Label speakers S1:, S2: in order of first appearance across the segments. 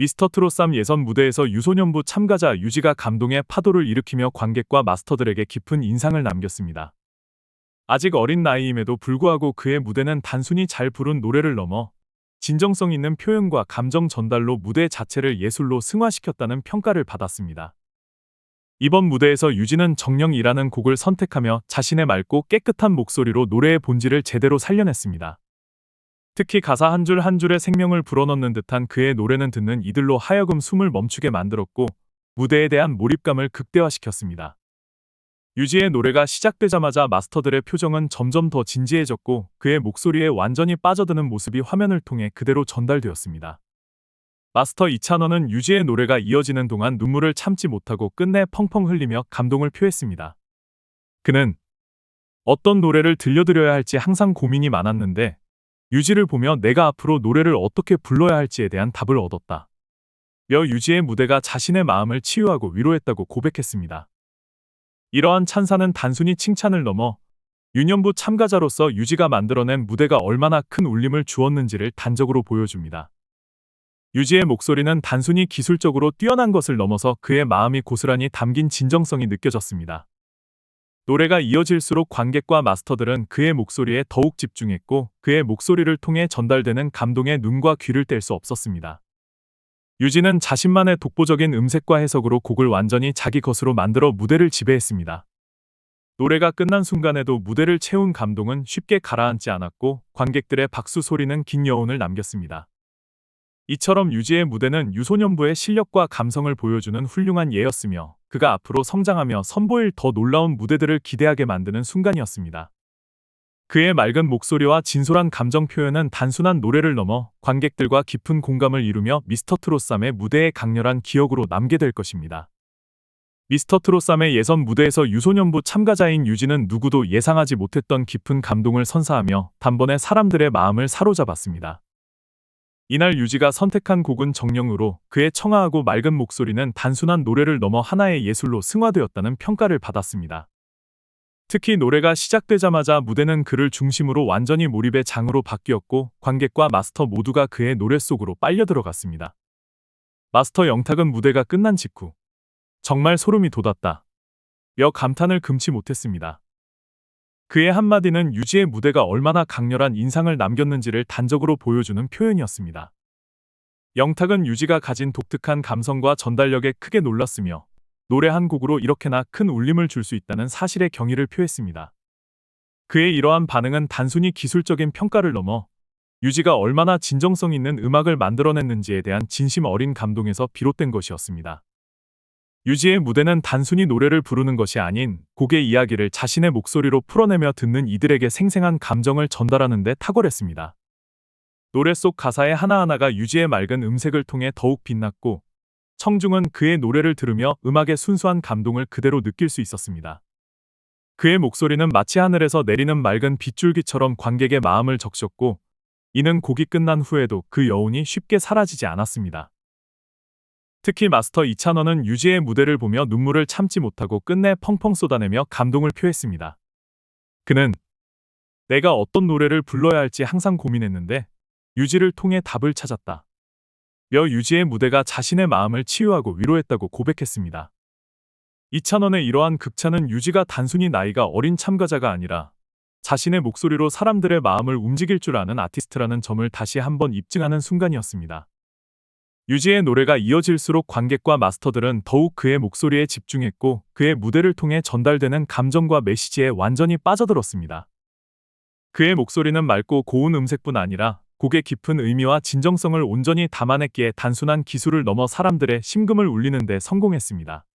S1: 미스터 트롯3 예선 무대에서 유소년부 참가자 유지가 감동의 파도를 일으키며 관객과 마스터들에게 깊은 인상을 남겼습니다. 아직 어린 나이임에도 불구하고 그의 무대는 단순히 잘 부른 노래를 넘어 진정성 있는 표현과 감정 전달로 무대 자체를 예술로 승화시켰다는 평가를 받았습니다. 이번 무대에서 유지는 정령이라는 곡을 선택하며 자신의 맑고 깨끗한 목소리로 노래의 본질을 제대로 살려냈습니다. 특히 가사 한 줄 한 줄에 생명을 불어넣는 듯한 그의 노래는 듣는 이들로 하여금 숨을 멈추게 만들었고 무대에 대한 몰입감을 극대화시켰습니다. 유지의 노래가 시작되자마자 마스터들의 표정은 점점 더 진지해졌고 그의 목소리에 완전히 빠져드는 모습이 화면을 통해 그대로 전달되었습니다. 마스터 이찬원은 유지의 노래가 이어지는 동안 눈물을 참지 못하고 끝내 펑펑 흘리며 감동을 표했습니다. 그는 어떤 노래를 들려드려야 할지 항상 고민이 많았는데 유지를 보며 내가 앞으로 노래를 어떻게 불러야 할지에 대한 답을 얻었다. 며 유지의 무대가 자신의 마음을 치유하고 위로했다고 고백했습니다. 이러한 찬사는 단순히 칭찬을 넘어 유년부 참가자로서 유지가 만들어낸 무대가 얼마나 큰 울림을 주었는지를 단적으로 보여줍니다. 유지의 목소리는 단순히 기술적으로 뛰어난 것을 넘어서 그의 마음이 고스란히 담긴 진정성이 느껴졌습니다. 노래가 이어질수록 관객과 마스터들은 그의 목소리에 더욱 집중했고 그의 목소리를 통해 전달되는 감동에 눈과 귀를 뗄 수 없었습니다. 유지는 자신만의 독보적인 음색과 해석으로 곡을 완전히 자기 것으로 만들어 무대를 지배했습니다. 노래가 끝난 순간에도 무대를 채운 감동은 쉽게 가라앉지 않았고 관객들의 박수 소리는 긴 여운을 남겼습니다. 이처럼 유지의 무대는 유소년부의 실력과 감성을 보여주는 훌륭한 예였으며 그가 앞으로 성장하며 선보일 더 놀라운 무대들을 기대하게 만드는 순간이었습니다. 그의 맑은 목소리와 진솔한 감정 표현은 단순한 노래를 넘어 관객들과 깊은 공감을 이루며 미스터 트롯삼의 무대의 강렬한 기억으로 남게 될 것입니다. 미스터 트롯삼의 예선 무대에서 유소년부 참가자인 유지는 누구도 예상하지 못했던 깊은 감동을 선사하며 단번에 사람들의 마음을 사로잡았습니다. 이날 유지가 선택한 곡은 정령으로 그의 청아하고 맑은 목소리는 단순한 노래를 넘어 하나의 예술로 승화되었다는 평가를 받았습니다. 특히 노래가 시작되자마자 무대는 그를 중심으로 완전히 몰입의 장으로 바뀌었고 관객과 마스터 모두가 그의 노래 속으로 빨려 들어갔습니다. 마스터 영탁은 무대가 끝난 직후 정말 소름이 돋았다. 며 감탄을 금치 못했습니다. 그의 한마디는 유지의 무대가 얼마나 강렬한 인상을 남겼는지를 단적으로 보여주는 표현이었습니다. 영탁은 유지가 가진 독특한 감성과 전달력에 크게 놀랐으며 노래 한 곡으로 이렇게나 큰 울림을 줄 수 있다는 사실에 경의를 표했습니다. 그의 이러한 반응은 단순히 기술적인 평가를 넘어 유지가 얼마나 진정성 있는 음악을 만들어냈는지에 대한 진심 어린 감동에서 비롯된 것이었습니다. 유지의 무대는 단순히 노래를 부르는 것이 아닌 곡의 이야기를 자신의 목소리로 풀어내며 듣는 이들에게 생생한 감정을 전달하는 데 탁월했습니다. 노래 속 가사의 하나하나가 유지의 맑은 음색을 통해 더욱 빛났고 청중은 그의 노래를 들으며 음악의 순수한 감동을 그대로 느낄 수 있었습니다. 그의 목소리는 마치 하늘에서 내리는 맑은 빗줄기처럼 관객의 마음을 적셨고 이는 곡이 끝난 후에도 그 여운이 쉽게 사라지지 않았습니다. 특히 마스터 이찬원은 유지의 무대를 보며 눈물을 참지 못하고 끝내 펑펑 쏟아내며 감동을 표했습니다. 그는 내가 어떤 노래를 불러야 할지 항상 고민했는데 유지를 통해 답을 찾았다. 며 유지의 무대가 자신의 마음을 치유하고 위로했다고 고백했습니다. 이찬원의 이러한 극찬은 유지가 단순히 나이가 어린 참가자가 아니라 자신의 목소리로 사람들의 마음을 움직일 줄 아는 아티스트라는 점을 다시 한번 입증하는 순간이었습니다. 유지의 노래가 이어질수록 관객과 마스터들은 더욱 그의 목소리에 집중했고 그의 무대를 통해 전달되는 감정과 메시지에 완전히 빠져들었습니다. 그의 목소리는 맑고 고운 음색뿐 아니라 곡의 깊은 의미와 진정성을 온전히 담아냈기에 단순한 기술을 넘어 사람들의 심금을 울리는 데 성공했습니다.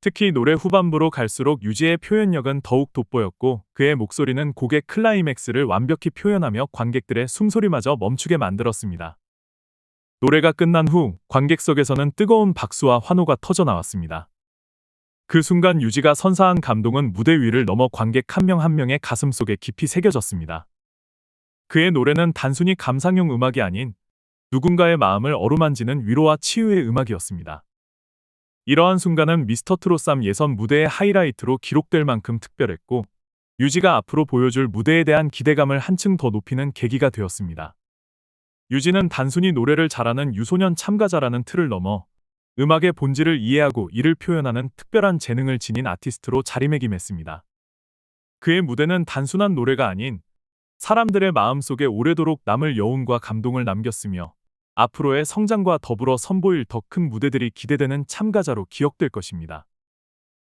S1: 특히 노래 후반부로 갈수록 유지의 표현력은 더욱 돋보였고 그의 목소리는 곡의 클라이맥스를 완벽히 표현하며 관객들의 숨소리마저 멈추게 만들었습니다. 노래가 끝난 후 관객석에서는 뜨거운 박수와 환호가 터져 나왔습니다. 그 순간 유지가 선사한 감동은 무대 위를 넘어 관객 한명한 명의 가슴 속에 깊이 새겨졌습니다. 그의 노래는 단순히 감상용 음악이 아닌 누군가의 마음을 어루만지는 위로와 치유의 음악이었습니다. 이러한 순간은 미스터 트롯삼 예선 무대의 하이라이트로 기록될 만큼 특별했고 유지가 앞으로 보여줄 무대에 대한 기대감을 한층 더 높이는 계기가 되었습니다. 유지는 단순히 노래를 잘하는 유소년 참가자라는 틀을 넘어 음악의 본질을 이해하고 이를 표현하는 특별한 재능을 지닌 아티스트로 자리매김했습니다. 그의 무대는 단순한 노래가 아닌 사람들의 마음속에 오래도록 남을 여운과 감동을 남겼으며 앞으로의 성장과 더불어 선보일 더 큰 무대들이 기대되는 참가자로 기억될 것입니다.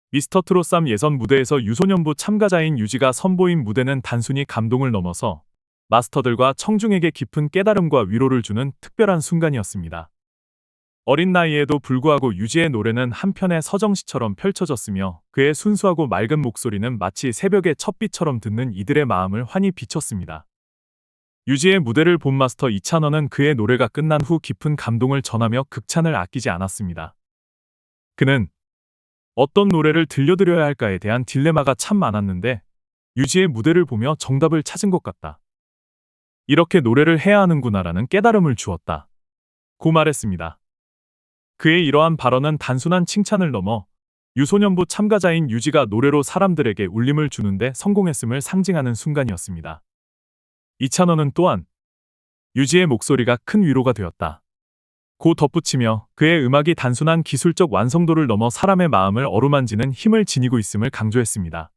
S1: 미스터 트롯 3 예선 무대에서 유소년부 참가자인 유지가 선보인 무대는 단순히 감동을 넘어서 마스터들과 청중에게 깊은 깨달음과 위로를 주는 특별한 순간이었습니다. 어린 나이에도 불구하고 유지의 노래는 한편의 서정시처럼 펼쳐졌으며 그의 순수하고 맑은 목소리는 마치 새벽의 첫 빛처럼 듣는 이들의 마음을 환히 비췄습니다. 유지의 무대를 본 마스터 이찬원은 그의 노래가 끝난 후 깊은 감동을 전하며 극찬을 아끼지 않았습니다. 그는 어떤 노래를 들려드려야 할까에 대한 딜레마가 참 많았는데 유지의 무대를 보며 정답을 찾은 것 같다. 이렇게 노래를 해야 하는구나라는 깨달음을 주었다. 고 말했습니다. 그의 이러한 발언은 단순한 칭찬을 넘어 유소년부 참가자인 유지가 노래로 사람들에게 울림을 주는데 성공했음을 상징하는 순간이었습니다. 이찬원은 또한 유지의 목소리가 큰 위로가 되었다. 고 덧붙이며 그의 음악이 단순한 기술적 완성도를 넘어 사람의 마음을 어루만지는 힘을 지니고 있음을 강조했습니다.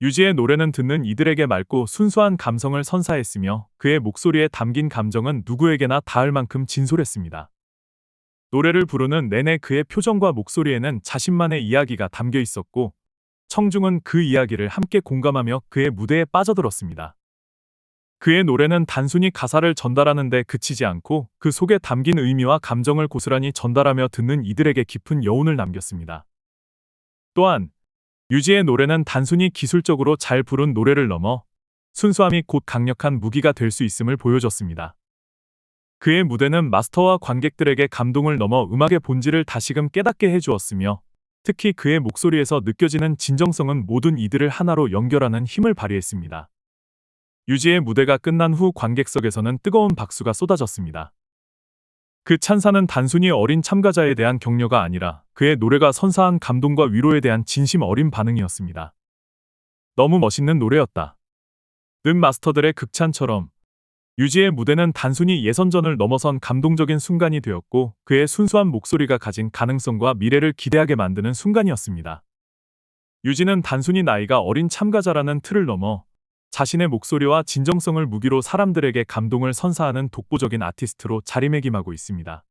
S1: 유지의 노래는 듣는 이들에게 맑고 순수한 감성을 선사했으며 그의 목소리에 담긴 감정은 누구에게나 닿을 만큼 진솔했습니다. 노래를 부르는 내내 그의 표정과 목소리에는 자신만의 이야기가 담겨 있었고 청중은 그 이야기를 함께 공감하며 그의 무대에 빠져들었습니다. 그의 노래는 단순히 가사를 전달하는 데 그치지 않고 그 속에 담긴 의미와 감정을 고스란히 전달하며 듣는 이들에게 깊은 여운을 남겼습니다. 또한 유지의 노래는 단순히 기술적으로 잘 부른 노래를 넘어 순수함이 곧 강력한 무기가 될 수 있음을 보여줬습니다. 그의 무대는 마스터와 관객들에게 감동을 넘어 음악의 본질을 다시금 깨닫게 해주었으며 특히 그의 목소리에서 느껴지는 진정성은 모든 이들을 하나로 연결하는 힘을 발휘했습니다. 유지의 무대가 끝난 후 관객석에서는 뜨거운 박수가 쏟아졌습니다. 그 찬사는 단순히 어린 참가자에 대한 격려가 아니라 그의 노래가 선사한 감동과 위로에 대한 진심 어린 반응이었습니다. 너무 멋있는 노래였다. 는 마스터들의 극찬처럼 유지의 무대는 단순히 예선전을 넘어선 감동적인 순간이 되었고 그의 순수한 목소리가 가진 가능성과 미래를 기대하게 만드는 순간이었습니다. 유지는 단순히 나이가 어린 참가자라는 틀을 넘어 자신의 목소리와 진정성을 무기로 사람들에게 감동을 선사하는 독보적인 아티스트로 자리매김하고 있습니다.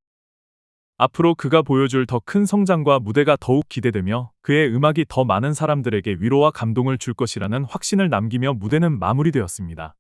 S1: 앞으로 그가 보여줄 더 큰 성장과 무대가 더욱 기대되며 그의 음악이 더 많은 사람들에게 위로와 감동을 줄 것이라는 확신을 남기며 무대는 마무리되었습니다.